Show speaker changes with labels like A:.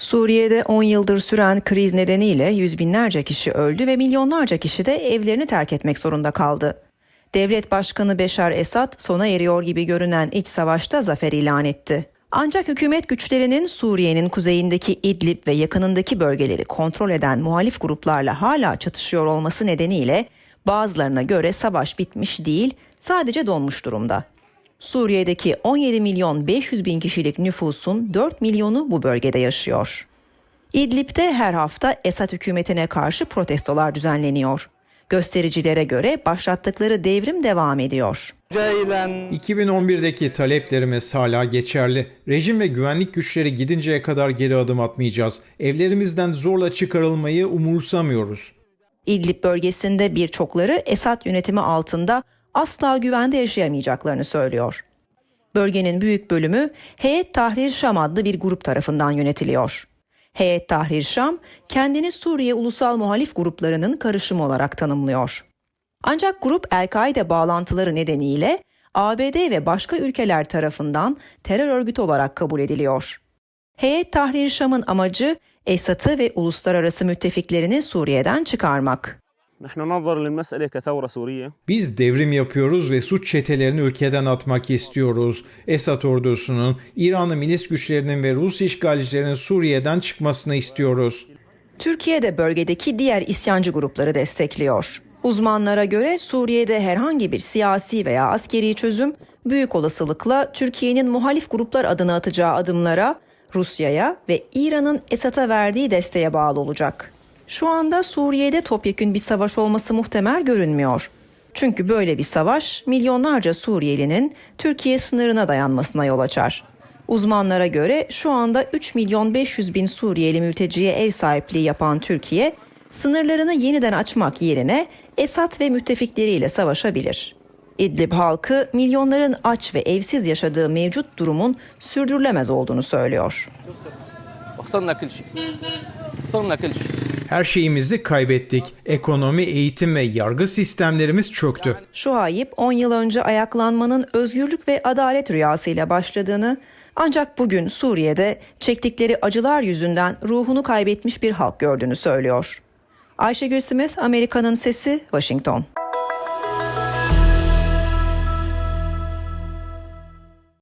A: Suriye'de 10 yıldır süren kriz nedeniyle yüz binlerce kişi öldü ve milyonlarca kişi de evlerini terk etmek zorunda kaldı. Devlet Başkanı Beşar Esad sona eriyor gibi görünen iç savaşta zafer ilan etti. Ancak hükümet güçlerinin Suriye'nin kuzeyindeki İdlib ve yakınındaki bölgeleri kontrol eden muhalif gruplarla hala çatışıyor olması nedeniyle bazılarına göre savaş bitmiş değil, sadece donmuş durumda. Suriye'deki 17 milyon 500 bin kişilik nüfusun 4 milyonu bu bölgede yaşıyor. İdlib'de her hafta Esad hükümetine karşı protestolar düzenleniyor. Göstericilere göre başlattıkları devrim devam ediyor.
B: 2011'deki taleplerimiz hala geçerli. Rejim ve güvenlik güçleri gidinceye kadar geri adım atmayacağız. Evlerimizden zorla çıkarılmayı umursamıyoruz.
A: İdlib bölgesinde birçokları Esad yönetimi altında asla güvende yaşayamayacaklarını söylüyor. Bölgenin büyük bölümü Heyet Tahrir Şam adlı bir grup tarafından yönetiliyor. Heyet Tahrir Şam kendini Suriye ulusal muhalif gruplarının karışımı olarak tanımlıyor. Ancak grup El-Kaide bağlantıları nedeniyle ABD ve başka ülkeler tarafından terör örgütü olarak kabul ediliyor. Heyet Tahrir Şam'ın amacı Esad'ı ve uluslararası müttefiklerini Suriye'den çıkarmak.
B: Biz devrim yapıyoruz ve suç çetelerini ülkeden atmak istiyoruz. Esad ordusunun, İran'ın milis güçlerinin ve Rus işgalcilerinin Suriye'den çıkmasını istiyoruz.
A: Türkiye de bölgedeki diğer isyancı grupları destekliyor. Uzmanlara göre Suriye'de herhangi bir siyasi veya askeri çözüm büyük olasılıkla Türkiye'nin muhalif gruplar adına atacağı adımlara, Rusya'ya ve İran'ın Esad'a verdiği desteğe bağlı olacak. Şu anda Suriye'de topyekün bir savaş olması muhtemel görünmüyor. Çünkü böyle bir savaş milyonlarca Suriyelinin Türkiye sınırına dayanmasına yol açar. Uzmanlara göre şu anda 3 milyon 500 bin Suriyeli mülteciye ev sahipliği yapan Türkiye, sınırlarını yeniden açmak yerine Esad ve müttefikleriyle savaşabilir. İdlib halkı milyonların aç ve evsiz yaşadığı mevcut durumun sürdürülemez olduğunu söylüyor.
C: Są na külşük. Son na külşük.
B: Her şeyimizi kaybettik. Ekonomi, eğitim ve yargı sistemlerimiz çöktü.
A: Şuayip 10 yıl önce ayaklanmanın özgürlük ve adalet rüyasıyla başladığını ancak bugün Suriye'de çektikleri acılar yüzünden ruhunu kaybetmiş bir halk gördüğünü söylüyor. Ayşegül Smith, Amerika'nın Sesi, Washington.